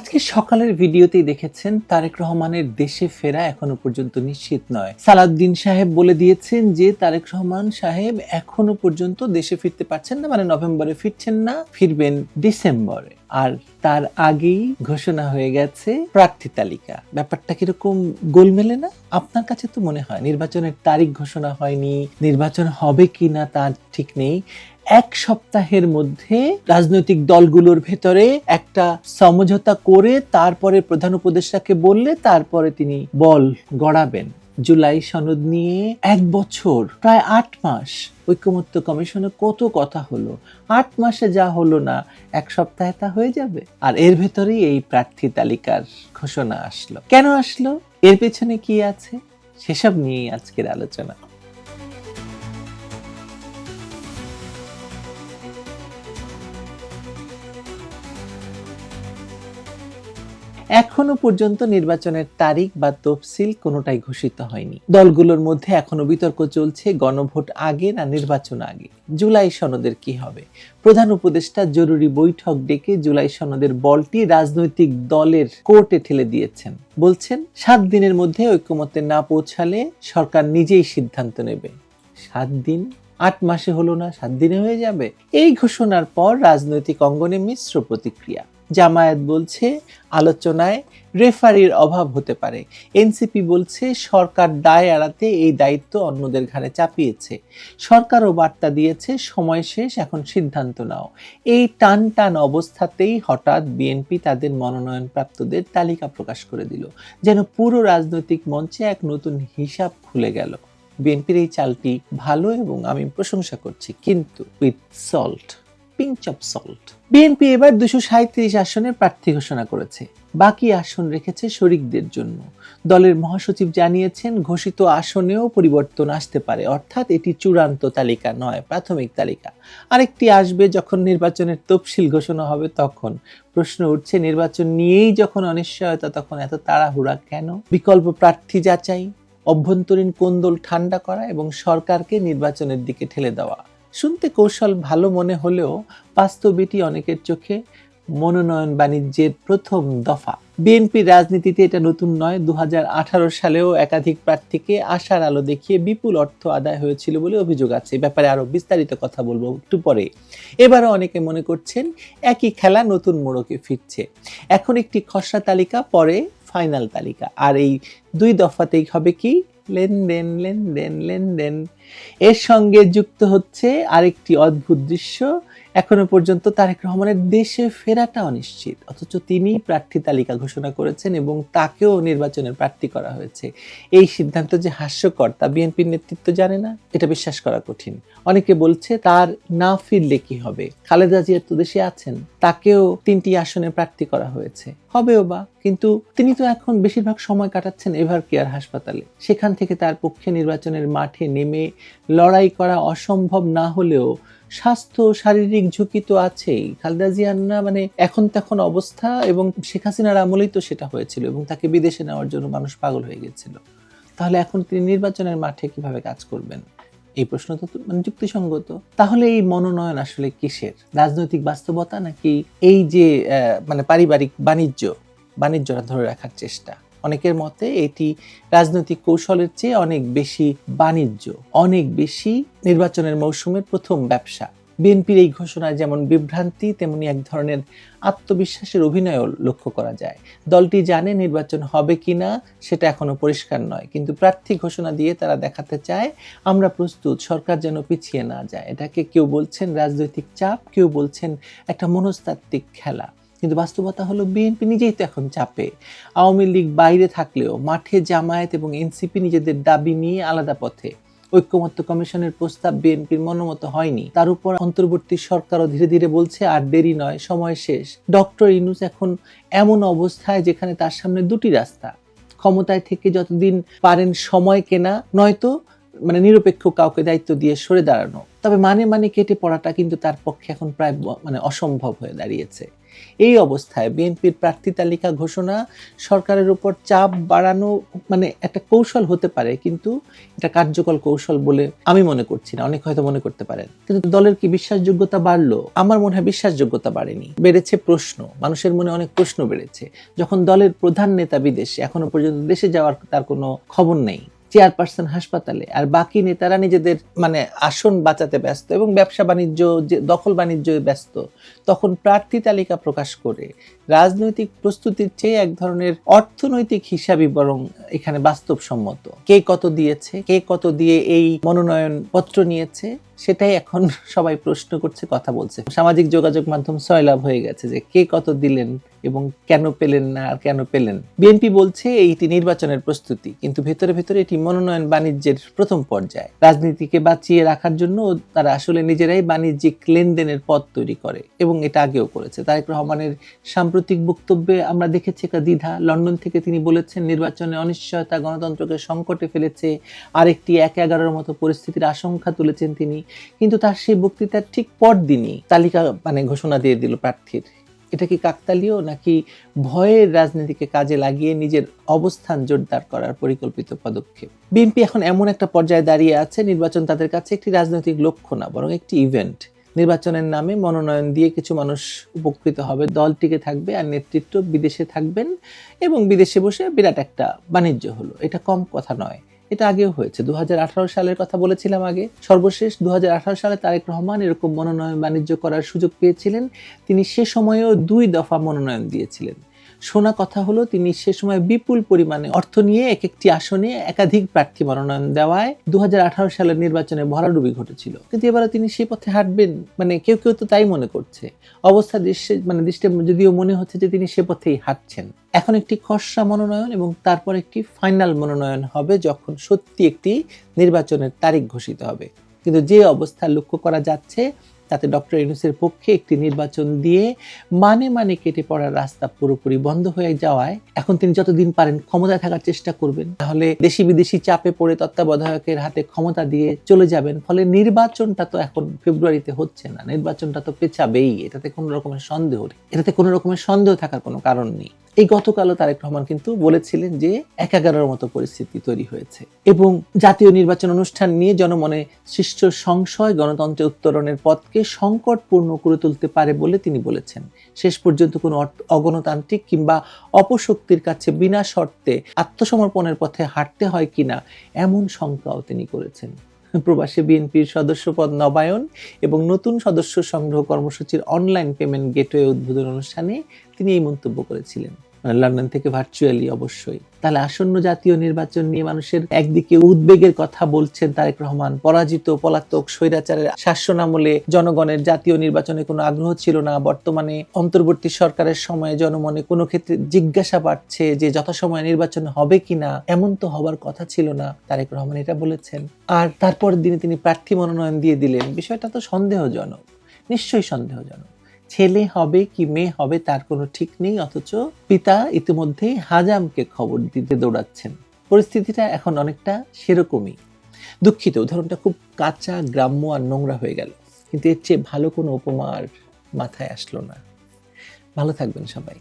আজকে সকালের ভিডিওতেই দেখেছেন তারেক রহমানের দেশে ফেরা এখনও পর্যন্ত নিশ্চিত নয়। সালাউদ্দিন সাহেব বলে দিয়েছেন যে তারেক রহমান সাহেব এখনও পর্যন্ত দেশে ফিরতে পারছেন না মানে নভেম্বরে ফিরছেন না, ফিরবেন ডিসেম্বরে। আর তার আগেই ঘোষণা হয়ে গেছে প্রার্থী তালিকা। ব্যাপারটা কীরকম গোলমেলে না? আপনার কাছে তো মনে হয়, নির্বাচনের তারিখ ঘোষণা হয়নি, নির্বাচন হবে কি না তার ঠিক নেই। এক সপ্তাহের মধ্যে রাজনৈতিক দলগুলোর ভেতরে একটা সমঝোতা করে তারপরে প্রধান উপদেষ্টাকে বললে তারপরে তিনি বল গড়াবেন। জুলাই সনদ নিয়ে এক বছর, প্রায় আট মাস ঐক্যমত্য কমিশনে কত কথা হলো? আট মাসে যা হলো না, এক সপ্তাহে তা হয়ে যাবে? আর এর ভেতরেই এই প্রার্থী তালিকার ঘোষণা আসলো। কেন আসলো? এর পেছনে কি আছে? সেসব নিয়েই আজকের আলোচনা। এখনও পর্যন্ত নির্বাচনের তারিখ বা তফসিল কোনোটাই ঘোষিত হয়নি। দলগুলোর মধ্যে এখনও বিতর্ক চলছে গণভোট আগে না নির্বাচন আগে। জুলাই সনদের কি হবে? প্রধান উপদেষ্টা জরুরি বৈঠক ডেকে জুলাই সনদের বলটি রাজনৈতিক দলের কোর্টে ঠেলে দিয়েছেন। বলছেন, সাত দিনের মধ্যে ঐক্যমত্যে না পৌঁছালে সরকার নিজেই সিদ্ধান্ত নেবে। সাত দিন? আট মাসে হলো না, সাত দিনে হয়ে যাবে। এই ঘোষণার পর রাজনৈতিক অঙ্গনে মিশ্র প্রতিক্রিয়া। জামায়াত বলছে, আলোচনায় রেফারির অভাব হতে পারে। এনসিপি বলছে, সরকার দায় এড়াতে এই দায়িত্ব অন্যদের ঘাড়ে চাপিয়েছে। সরকারও বার্তা দিয়েছে, সময় শেষ, এখন সিদ্ধান্ত নাও। এই টান টান অবস্থাতেই হঠাৎ বিএনপি তাদের মনোনয়ন প্রাপ্তদের তালিকা প্রকাশ করে দিল, যেন পুরো রাজনৈতিক মঞ্চে এক নতুন হিসাব খুলে গেল। বিএনপির এই চালটি ভালো এবং আমি প্রশংসা করছি, কিন্তু with salt. Pinch of salt. BNP এবার দুশো সাঁত্রিশ আসনের প্রার্থী ঘোষণা করেছে। বাকি আসন রেখেছে শরিকদের জন্য। দলের মহাসচিব জানিয়েছেন, ঘোষিত আসনেও পরিবর্তন আসতে পারে। অর্থাৎ এটি চূড়ান্ত তালিকা নয়, প্রাথমিক তালিকা। আরেকটি আসবে যখন নির্বাচনের তফসিল ঘোষণা হবে তখন। প্রশ্ন উঠছে, নির্বাচন নিয়েই যখন অনিশ্চয়তা, তখন এত তাড়াহুড়া কেন? বিকল্প প্রার্থী যাচাই, অভ্যন্তরীণ কোন্দল ঠান্ডা করা এবং সরকারকে নির্বাচনের দিকে ঠেলে দেওয়া। শুনতে কৌশল ভালো মনে হলেও বাস্তব এটি অনেকের চোখে মনোনয়ন বাণিজ্যের প্রথম দফা। বিএনপির রাজনীতিতে এটা নতুন নয় দু সালেও একাধিক প্রার্থীকে আশার আলো দেখিয়ে বিপুল অর্থ আদায় হয়েছিল বলে অভিযোগ আছে। ব্যাপারে আরও বিস্তারিত কথা বলব একটু পরে। এবারও অনেকে মনে করছেন একই খেলা নতুন মোড়কে ফিরছে। এখন একটি খসড়া তালিকা, পরে ফাইনাল তালিকা। আর এই দুই দফাতেই হবে কি? লেনদেন লেনদেন লেনদেন। এর সঙ্গে যুক্ত হচ্ছে আরেকটি অদ্ভুত দৃশ্য এখনও পর্যন্ত তারেক রহমানের দেশে ফেরাটা অনিশ্চিত অথচ তিনি প্রার্থী তালিকা ঘোষণা করেছেন এবং তাকেও নির্বাচনের প্রার্থী করা হয়েছে। এই সিদ্ধান্ত যে হাস্যকর তা বিএনপির নেতৃত্ব জানে না, এটা বিশ্বাস করা কঠিন। অনেকে বলছে, তার না ফিরলে কি হবে? খালেদা জিয়া তো দেশে আছেন, তাকেও তিনটি আসনে প্রার্থী করা হয়েছে। হবেও বা, কিন্তু তিনি তো এখন বেশিরভাগ সময় কাটাচ্ছেন এভার কেয়ার হাসপাতালে। সেখান থেকে তার পক্ষে নির্বাচনের মাঠে নেমে লড়াই করা অসম্ভব না হলেও স্বাস্থ্য, শারীরিক ঝুঁকি তো আছেই। খালেদা জিয়ার না মানে এখন তখন অবস্থা এবং শেখ হাসিনার আমলেই তো সেটা হয়েছিল এবং তাকে বিদেশে নেওয়ার জন্য মানুষ পাগল হয়ে গেছিল। তাহলে এখন তিনি নির্বাচনের মাঠে কীভাবে কাজ করবেন? এই প্রশ্ন তো মানে যুক্তিসঙ্গত। তাহলে এই মনোনয়ন আসলে কিসের? রাজনৈতিক বাস্তবতা নাকি এই যে মানে পারিবারিক বাণিজ্য? বাণিজ্যটা ধরে রাখার চেষ্টা? অনেকের মতে এটি রাজনৈতিক কৌশলের চেয়ে অনেক বেশি বাণিজ্য, অনেক বেশি নির্বাচনের মৌসুমের প্রথম ব্যবসা। বিএনপির এই ঘোষণায় যেমন বিভ্রান্তি, তেমনি এক ধরনের আত্মবিশ্বাসের অভিনয়ও লক্ষ্য করা যায়। দলটি জানে নির্বাচন হবে কিনা, সেটা এখনও পরিষ্কার নয়। কিন্তু প্রার্থী ঘোষণা দিয়ে তারা দেখাতে চায়, আমরা প্রস্তুত, সরকার যেন পিছিয়ে না যায়। এটাকে কেউ বলছেন রাজনৈতিক চাপ, কেউ বলছেন একটা মনস্তাত্ত্বিক খেলা। কিন্তু বাস্তবতা হলো বিএনপি নিজেই তো এখন চাপে। আওয়ামী লীগ বাইরে থাকলেও মাঠে জামায়াত এবং এনসিপি নিজেদের দাবি নিয়ে আলাদা পথে। ঐক্যমত্য কমিশনের প্রস্তাব বিএনপির মনোমত হয়নি। তার উপর অন্তর্বর্তী সরকারও ধীরে ধীরে বলছে, আর দেরি নয়, সময় শেষ। ডক্টর ইনুস এখন এমন অবস্থায় যেখানে তার সামনে দুটি রাস্তা। ক্ষমতায় থেকে যতদিন পারেন সময় কেনা, নয়তো মানে নিরপেক্ষ কাউকে দায়িত্ব দিয়ে সরে দাঁড়ানো। তবে মানে মানে কেটে পড়াটা কিন্তু তার পক্ষে এখন প্রায় মানে অসম্ভব হয়ে দাঁড়িয়েছে। এই অবস্থায় বিএনপির প্রার্থী তালিকা ঘোষণা, সরকারের উপর চাপ বাড়ানো মানে একটা কৌশল হতে পারে, কিন্তু এটা কার্যকর কৌশল বলে আমি মনে করছি না, অনেক হয়তো মনে করতে পারেন। কিন্তু দলের কি বিশ্বাসযোগ্যতা বাড়লো? আমার মনে হয় বিশ্বাসযোগ্যতা বাড়েনি। বেড়েছে প্রশ্ন, মানুষের মনে অনেক প্রশ্ন বেড়েছে। যখন দলের প্রধান নেতা বিদেশে, এখনও পর্যন্ত দেশে যাওয়ার তার কোনো খবর নেই। চেয়ারপারসন হাসপাতালে। আর বাকি নেতারা নিজেদের মানে আসন বাঁচাতে ব্যস্ত এবং ব্যবসা বাণিজ্য, যে, দখল বাণিজ্য ব্যস্ত। তখন প্রার্থী তালিকা প্রকাশ করে। রাজনৈতিক প্রস্তুতির চেয়ে এক ধরনের অর্থনৈতিক হিসাবই বরং এখানে বাস্তবসম্মত। কে কত দিয়েছে, কে কত দিয়ে এই মনোনয়ন পত্র নিয়েছে, সেটাই এখন সবাই প্রশ্ন করছে, কথা বলছে। সামাজিক যোগাযোগ মাধ্যম সয়লাভ হয়ে গেছে যে, কে কত দিলেন এবং কেন পেলেন না আর কেন পেলেন? বিএনপি বলছে এইটি নির্বাচনের প্রস্তুতি, কিন্তু ভেতরে ভেতরে এটি মনোনয়ন বাণিজ্যের প্রথম পর্যায়ে। রাজনীতিকে বাঁচিয়ে রাখার জন্য তারা আসলে নিজেরাই বাণিজ্যিক লেনদেনের পথ তৈরি করে এবং এটা আগেও করেছে। তারেক রহমানের সাম্প্রতিক বক্তব্যে আমরা দেখেছি একটা দ্বিধা। লন্ডন থেকে তিনি বলেছেন, নির্বাচনে অনিশ্চয়তা গণতন্ত্রকে সংকটে ফেলেছে। আরেকটি এক এগারোর মতো পরিস্থিতির আশঙ্কা তুলেছেন তিনি। কিন্তু তার সেই বক্তৃতার ঠিক পরদিনই তালিকা মানে ঘোষণা দিয়ে দিল প্রার্থীর। এটা কি কাকতালীয় নাকি ভয়ের রাজনীতিকে কাজে লাগিয়ে নিজের অবস্থান জোরদার করার পরিকল্পিত পদক্ষেপ? বিএনপি এখন এমন একটা পর্যায়ে দাঁড়িয়ে আছে, নির্বাচন তাদের কাছে একটি রাজনৈতিক লক্ষ্য না, বরং একটি ইভেন্ট নির্বাচনের নামে মনোনয়ন দিয়ে কিছু মানুষ উপকৃত হবে, দল টিকে থাকবে আর নেতৃত্ব বিদেশে থাকবেন এবং বিদেশে বসে বিরাট একটা বাণিজ্য হলো। এটা কম কথা নয়। এটা আগেও হয়েছে। দু হাজার আঠারো সালের কথা বলেছিলাম আগে। সর্বশেষ দু হাজার আঠারো সালে তারেক রহমান এরকম মনোনয়ন বাণিজ্য করার সুযোগ পেয়েছিলেন। তিনি সে সময়েও দুই দফা মনোনয়ন দিয়েছিলেন। শোনা কথা হলো, তিনি সে সময় বিপুল পরিমাণে অর্থ নিয়ে এক একটি আসনে একাধিক প্রার্থী মনোনয়ন দেওয়ায় দুহাজার আঠারো সালের নির্বাচনে ভরাডুবি ঘটেছিল। কিন্তু এবারে তিনি সেই পথে হাঁটবেন মানে কেউ কেউ তো তাই মনে করছে। অবস্থা দৃশ্যে মানে দৃষ্টে যদিও মনে হচ্ছে যে তিনি সে পথেই হাঁটছেন। এখন একটি খসড়া মনোনয়ন এবং তারপর একটি ফাইনাল মনোনয়ন হবে যখন সত্যি একটি নির্বাচনের তারিখ ঘোষিত হবে। কিন্তু যে অবস্থা লক্ষ্য করা যাচ্ছে তাতে ডক্টর ইউনুসের পক্ষে একটি নির্বাচন দিয়ে মানে মানে কেটে পড়ার রাস্তা পুরোপুরি বন্ধ হয়ে যাওয়ায় এখন তিনি যতদিন পারেন ক্ষমতায় থাকার চেষ্টা করবেন। তাহলে দেশি বিদেশি চাপে পড়ে তত্ত্বাবধায়কের হাতে ক্ষমতা দিয়ে চলে যাবেন, ফলে নির্বাচনটা তো এখন ফেব্রুয়ারিতে হচ্ছে না, নির্বাচনটা তো পেছাবেই, এটাতে কোনো রকমের সন্দেহ এটাতে কোনো রকমের সন্দেহ থাকার কোনো কারণ নেই। এই গতকালও তারেক রহমান কিন্তু বলেছিলেন যে এক এগারোর মতো পরিস্থিতি তৈরি হয়েছে এবং জাতীয় নির্বাচন অনুষ্ঠান নিয়ে জনমনে সৃষ্ট সংশয় গণতন্ত্রে উত্তরণের পথকে সংকটপূর্ণ করে তুলতে পারে বলে তিনি বলেছেন। শেষ পর্যন্ত কোনো অগণতান্ত্রিক কিংবা অপশক্তির কাছে বিনা শর্তে আত্মসমর্পণের পথে হাঁটতে হয় কিনা এমন শঙ্কাও তিনি করেছেন। প্রবাসী বিএনপির সদস্য পদ নবায়ন এবং নতুন সদস্য সংগ্রহ কর্মসূচির অনলাইন পেমেন্ট গেটওয়ে উদ্বোধন অনুষ্ঠানে তিনি এই মন্তব্য করেছিলেন। লন্ডন থেকে ভার্চুয়ালি অবশ্যই। তাহলে আসন্ন জাতীয় নির্বাচন নিয়ে মানুষের একদিকে উদ্বেগের কথা বলছেন তারেক রহমান। পরাজিত, পলাতক, স্বৈরাচারের শাসন আমলে জনগণের জাতীয় নির্বাচনে কোনো আগ্রহ ছিল না। বর্তমানে অন্তর্বর্তী সরকারের সময়ে জনমনে কোনো ক্ষেত্রে জিজ্ঞাসা বাড়ছে যে যথাসময়ে নির্বাচন হবে কিনা, এমন তো হবার কথা ছিল না, তারেক রহমান এটা বলেছেন। আর তারপর দিনে তিনি প্রার্থী মনোনয়ন দিয়ে দিলেন। বিষয়টা তো সন্দেহজনক, নিশ্চয়ই সন্দেহজনক। ছেলে হবে কি মেয়ে হবে তার কোনো ঠিক নেই, অথচ পিতা ইতিমধ্যে হাজামকে খবর দিতে দৌড়াচ্ছেন। পরিস্থিতিটা এখন অনেকটা সেরকমই। দুঃখিত, উদাহরণটা খুব কাঁচা, গ্রাম্য আর নোংরা হয়ে গেল। কিন্তু এর চেয়ে ভালো কোনো উপমার মাথায় আসলো না। ভালো থাকবেন সবাই।